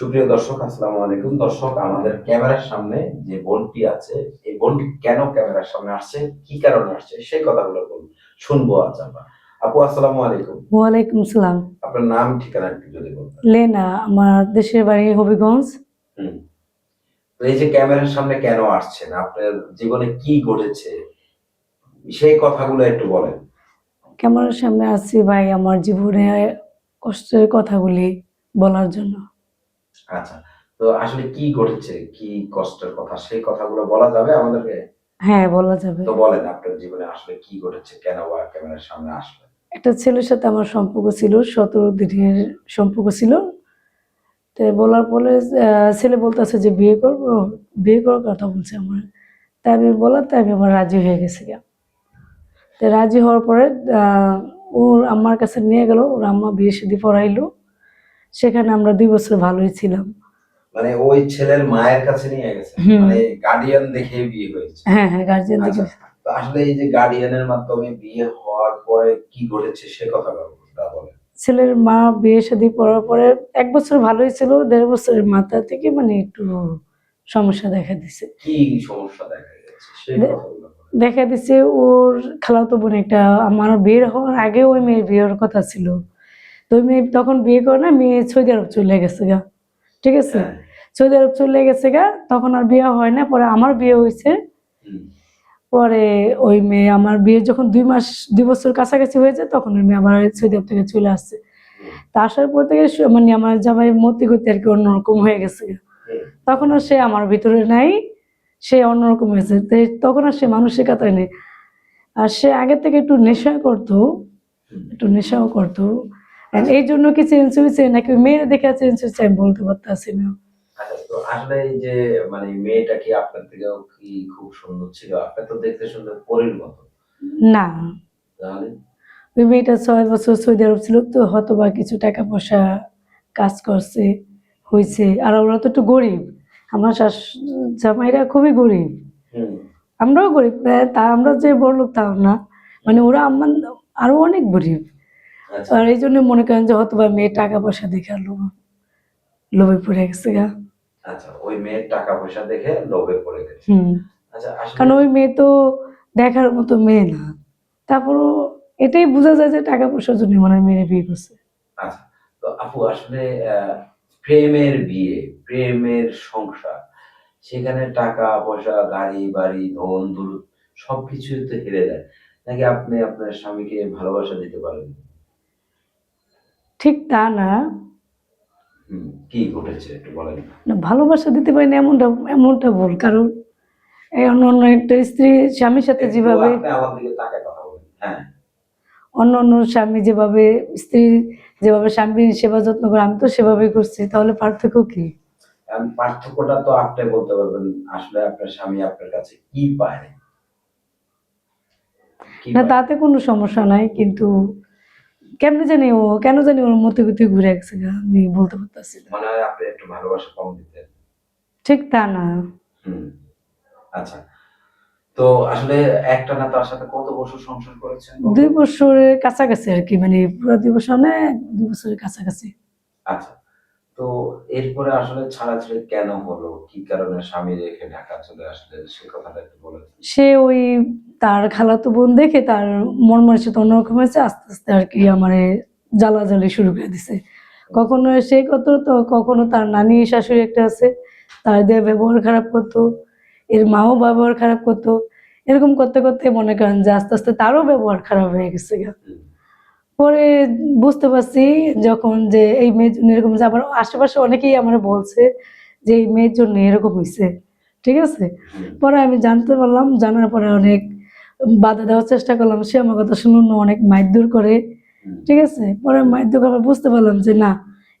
সুপ্রিয় দর্শক আসসালামু আলাইকুম। দর্শক আমাদের ক্যামেরার সামনে যে বোনটি আছে এই বোনটি কেন ক্যামেরার সামনে আসছে কি কারণে আসছে সেই কথাগুলো বলুন শুনব আজ আমরা। আপু আসসালামু আলাইকুম। ওয়ালাইকুম সালাম আপনার নাম ঠিকানা একটু যদি বলতেন। লেনা আমার দেশের বাড়ি হবিগঞ্জ। এই যে ক্যামেরার সামনে কেন আসছেন আপনার জীবনে কি ঘটেছে সেই কথাগুলো একটু বলেন। ক্যামেরার সামনে আসছি ভাই আমার জীবনে কষ্টের কথাগুলি বলার জন্য। আচ্ছা তো আসলে কি ঘটেছে? কি কষ্টের কথা? সেই কথাগুলো বলা যাবে আমাদেরকে? হ্যাঁ বলা যাবে। তো বলেন আপনার জীবনে আসলে কি ঘটেছে? কেন বা ক্যামেরার সামনে আসলেন একটা ছেলের সাথে আমার সম্পর্ক ছিল সতেরো দিনের সম্পর্ক ছিল। তো বলার পরে ছেলে বলতেছে যে বিয়ে করব? বিয়ে করার কথা বলছে আমার। তাই আমি বলার তাই আমি আমার রাজি হয়ে গেছি তো রাজি হওয়ার পরে আহ, ওর আমার কাছে নিয়ে গেল ওর আম্মা বিয়ে শাদি পড়াইলো। সেখানে আমরা দুই বছর ভালোই ছিলাম। মানে ওই ছেলের মায়ের কাছে নিয়ে গেছে। মানে গার্ডিয়ান দেখে বিয়ে হয়েছে। হ্যাঁ হ্যাঁ গার্জিয়ান থেকে আচ্ছা, আসলে এই যে গার্ডিয়ানের মাধ্যমে বিয়ে হওয়ার পরে কি ঘটেছে সে কথা ছেলের মা বিয়ে শাদি পড়ার পরে এক বছর ভালোই ছিল দেড় বছরের মাথা থেকে মানে একটু সমস্যা দেখা দিছে। কি সমস্যা দেখা। দেখা দিছে ওর খালাতো বোন একটা আমার বিয়ের হওয়ার আগে ওই মেয়ের বিয়ের কথা ছিল। তো মেয়ে তখন বিয়ে করে না মেয়ে সৌদি আরব চলে গেছে গা। ঠিক আছে? হ্যাঁ, সৌদি আরব চলে গেছে গা তখন আর বিয়ে হয় না পরে আমার বিয়ে হয়েছে। পরে ওই মেয়ে আমার বিয়ে যখন দুই মাস দুই বছর কাছাকাছি হয়েছে তখন ওই মেয়ে আবার সৌদি আরব থেকে চলে আসছে। তা আসার পর থেকে মানে আমার জামাই মতি করতে আর কি অন্যরকম হয়ে গেছে হুম, তখন আর সে আমার ভিতরে নাই সে অন্যরকম হয়েছে। তখন আর সে মানুষের কাতারে নেই। আর সে আগে থেকে একটু নেশা করতো একটু নেশাও করতো। এই জন্য কি চেঞ্জ হয়েছে? নাকি মেয়ের দেখে চেঞ্জ হয়েছে? আমি বলতে পারতেছি না। আচ্ছা আসলে এই যে মানে মেয়েটা কি আপনার থেকেও কি খুব সুন্দর ছিল? আপনি তো দেখতে সুন্দর পরীর মতো। না। ওই মেয়েটা ছয় বছর সৌদি আরব ছিল তো হয়তো বা কিছু টাকা পয়সা কাজ করছে হয়েছে। আর ওরা তো একটু গরিব। আমার শাশ জামাইরা খুবই গরিব। আমরাও গরিব। তা আমরা যে বড় লোক তাও না। মানে ওরা আমার আরও অনেক গরিব। আর এই জন্য মনে করেন যে হয়তো বা মেয়ে টাকা পয়সা দেখে লোভ লোভে পড়ে গেছে গা। আচ্ছা ওই মেয়ের টাকা পয়সা দেখে লোভে পড়ে গেছে। হুম। আচ্ছা কারণ ওই মেয়ে তো দেখার মতো মেয়ে না। তারপরও এটাই বোঝা যায় যে টাকা পয়সার জন্য মনে হয় মেয়ে বিয়ে করছে। আচ্ছা তো আপু আসলে প্রেমের বিয়ে প্রেমের সংসার সেখানে টাকা পয়সা গাড়ি বাড়ি ধন দৌলত সবকিছুই তো হেরে যায়। নাকি আপনি আপনার স্বামীকে ভালোবাসা দিতে পারেন? ঠিক তা না। কি ঘটেছে একটু বলেন। না, ভালোবাসা দিতে পারি না এমনটা এমনটা ভুল কারণ এই অন্য অন্য একটা স্ত্রী স্বামীর সাথে যেভাবে হ্যাঁ। অন্য অন্য স্বামী যেভাবে স্ত্রী যেভাবে স্বামীর সেবা যত্ন করে আমি তো সেভাবেই করছি তাহলে পার্থক্য কি? পার্থক্যটা তো আপনি বলতে পারবেন আসলে আপনার স্বামী আপনার কাছে কি পায়? না তাতে কোনো সমস্যা নাই কিন্তু কেমনে জানি ও কেন জানি ওর মতে গতি ঘুরে গেছে গা, আমি বলতে পারতেছি না। মানে আপনি একটু ভালোবাসা কম দিতেন। ঠিক তা না। আচ্ছা। তো আসলে একটা না তার সাথে কত বছর সংসার করেছেন? দুই বছরের কাছাকাছি আর কি মানে পুরো দুই বছর না দুই বছরের কাছাকাছি। আচ্ছা। তো এরপরে আসলে ছাড়াছাড়ি কেন হলো? কি কারণে স্বামী রেখে ঢাকা চলে আসলে সে কথাটা একটু বলেন সে ওই তার খালাতো বোন দেখে তার মন মানসিকতা অন্যরকম হয়েছে আস্তে আস্তে আর কি আমার জ্বালাজালি শুরু করে দিছে। কখনো সে কত তো কখনো তার নানি শাশুড়ি একটা আছে তার দিয়ে ব্যবহার খারাপ করতো এর মাও ব্যবহার খারাপ করতো। এরকম করতে করতে মনে করেন যে আস্তে আস্তে তারও ব্যবহার খারাপ হয়ে গেছে পরে বুঝতে পারছি যখন যে এই মেয়ের জন্য এরকম হয়েছে। আবার আশেপাশে অনেকেই আমার বলছে যে এই মেয়ের জন্য এরকম হয়েছে। ঠিক আছে? পরে আমি জানতে পারলাম জানার পরে অনেক বাধা দেওয়ার চেষ্টা করলাম। সে আমার কথা শুনুন অনেক মাইদুর করে। ঠিক আছে? পরে মাইদুর করে বুঝতে পারলাম যে না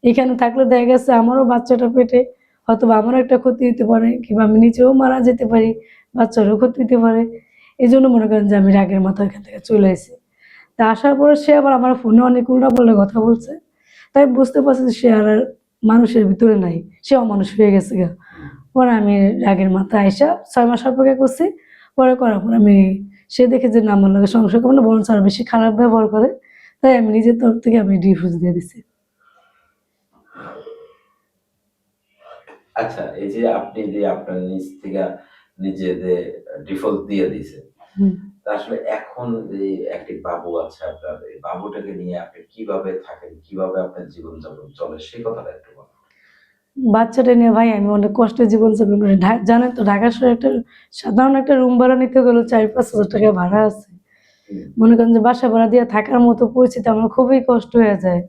এখানে থাকলে দেখা গেছে আমারও বাচ্চাটা পেটে হয়তো আমারও একটা ক্ষতি হতে পারে কিংবা আমি নিচেও মারা যেতে পারি বাচ্চারও ক্ষতি হতে পারে। এই জন্য মনে করেন যে আমি রাগের মাথা এখান থেকে চলে এসেছি তা আসার পরে সে আবার আমার ফোনে অনেক উল্টা বলে কথা বলছে। তাই বুঝতে পারছি যে সে আর মানুষের ভিতরে নাই। সে অমানুষ হয়ে গেছে গা। পরে আমি রাগের মাথায় আইসা ছয় মাস অপেক্ষা করছি। পরে করার পর আমি সে দেখে যে না আমার লাগে সংসার করব না বরঞ্চ আরও বেশি খারাপ ব্যবহার করে। তাই আমি নিজের তরফ থেকে আমি ডিভোর্স দিয়ে দিছি। আচ্ছা এই যে আপনি যে আপনার নিজ থেকে নিজে যে ডিফল্ট দিয়ে দিয়েছেন হুম। তা আসলে এখন যে একটি বাবু আছে আপনার এই বাবুটাকে নিয়ে আপনি কীভাবে থাকেন কীভাবে আপনার জীবন যাপন চলে সেই কথাটা একটু বলেন। বাচ্চাটা নিয়ে ভাই আমি অনেক কষ্টে জীবন যাপন করি জানেন তো ঢাকা শহরে একটা সাধারণ একটা রুম ভাড়া নিতে গেলে চার পাঁচ হাজার টাকা ভাড়া আছে। মনে করেন যে বাসা ভাড়া দিয়ে থাকার মতো পরিস্থিতি আমার খুবই কষ্ট হয়ে যায়।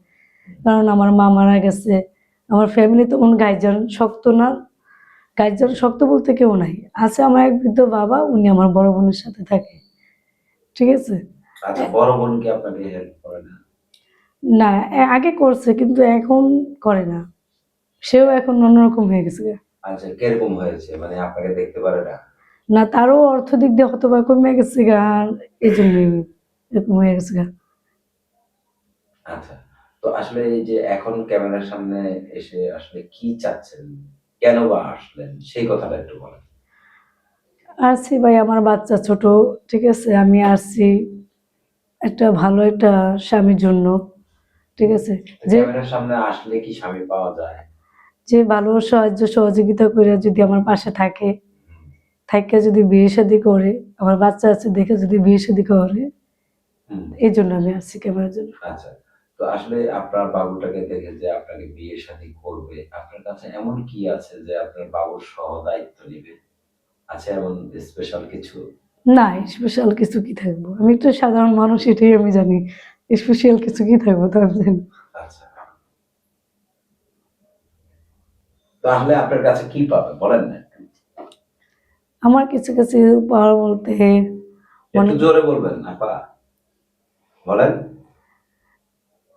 কারণ আমার মা মারা গেছে। আমার ফ্যামিলি তখন গাইজন শক্ত না। গাইজন শক্ত বলতে কেউ নাই। আছে আমার এক বৃদ্ধ বাবা উনি আমার বড় বোনের সাথে থাকে। ঠিক আছে? আচ্ছা বড় বোন কি আপনাকে হেল্প করে না? না আগে করছে কিন্তু এখন করে না। সেও এখন অন্যরকম হয়ে গেছে আচ্ছা কীরকম হয়েছে? মানে আপনাকে দেখতে পারে না? না তারও অর্থ দিক দিয়ে হয়তো বা কমে গেছে আর এই জন্য এরকম হয়ে গেছে গা। আচ্ছা তো আসলে এই যে এখন ক্যামেরার সামনে এসে আসলে কি চাচ্ছেন? কেন বা আসলেন? সেই কথাটা একটু বলেন। আসছি ভাই আমার বাচ্চা ছোট ঠিক আছে? আমি আসছি একটা ভালো একটা স্বামীর জন্য ঠিক আছে? যে সামনে আসলে কি স্বামী পাওয়া যায়? যে ভালো সাহায্য সহযোগিতা করে যদি আমার পাশে থাকে থাকে যদি বিয়ে শাদি করে আমার বাচ্চা আছে দেখে যদি বিয়ে শাদি করে এই জন্য আমি আসছি ক্যামেরার জন্য। আচ্ছা তো আসলে আপনার বাবুটাকে দেখে যে আপনাকে বিয়ে শাদী করবে আপনার কাছে এমন কি আছে যে আপনার বাবুর সহ দায়িত্ব নিবে? আছে এমন স্পেশাল কিছু? না স্পেশাল কিছু কি থাকব? আমি তো সাধারণ মানুষ এটাই আমি জানি। স্পেশাল কিছু কি থাকব তো আমি জানি আচ্ছা। তাহলে আপনার কাছে কি পাবে বলেন না আমার কিছু কিছু পাওয়ার বলতে একটু জোরে বলবেন আপা বলেন।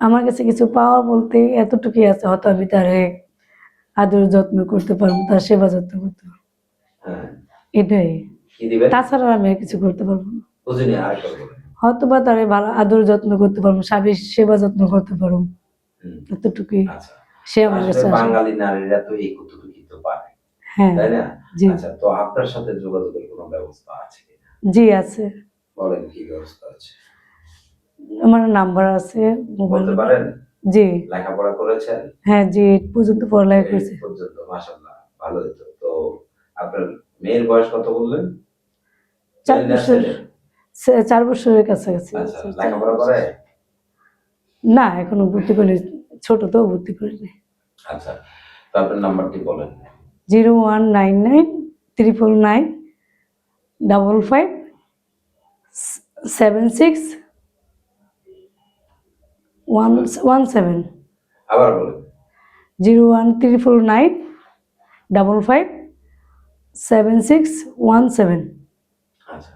আমার কাছে কিছু পাওয়ার বলতে এতটুকুই আছে হয়তো আমি তার আদর যত্ন করতে পারব তার সেবা যত্ন করতে পারব। হ্যাঁ। এটাই। তাছাড়া আমি আর কিছু করতে পারব না। হয়তো বা তারে ভালো আদর যত্ন করতে পারব স্বামীর সেবা যত্ন করতে পারব। এতটুকুই আচ্ছা। সে আমার কাছে বাঙালি নারীরা তো এই কতটুকু তো পারে হ্যাঁ। তাই না? আচ্ছা তো আপনার সাথে যোগাযোগের কোনো ব্যবস্থা আছে জি আছে। বলেন কি ব্যবস্থা আছে? আমার নাম্বার আছে মোবাইল পারেন? জি। লেখাপড়া করেছেন? হ্যাঁ জি পর্যন্ত পড়ালেখা করেছি। পর্যন্ত মাশাআল্লাহ ভালো তো আপনার মেয়ের বয়স কত বললেন? চার বছর। চার বছরের কাছাকাছি আচ্ছা লেখাপড়া করে? না এখনও ভর্তি করি ছোট তো ভর্তি করিনি। আচ্ছা তো আপনার নাম্বারটি বলেন। Zero one nine nine triple nine double five seven six one one seven. আবার বলেন। Zero one triple nine double five seven six one seven আচ্ছা।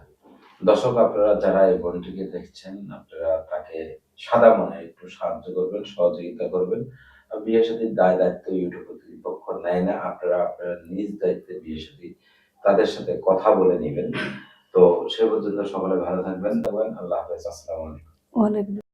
দর্শক আপনারা যারা এই বোনটিকে দেখছেন আপনারা তাকে সাদা মনে একটু সাহায্য করবেন সহযোগিতা করবেন। বিয়ে সাথে দায় দায়িত্ব ইউটিউব কর্তৃপক্ষ নেয় না। আপনারা আপনারা নিজ দায়িত্বে বিয়ে সাথে তাদের সাথে কথা বলে নেবেন। তো সে পর্যন্ত সকলে ভালো থাকবেন আল্লাহ হাফেজ। আসসালামু আলাইকুম। অনেক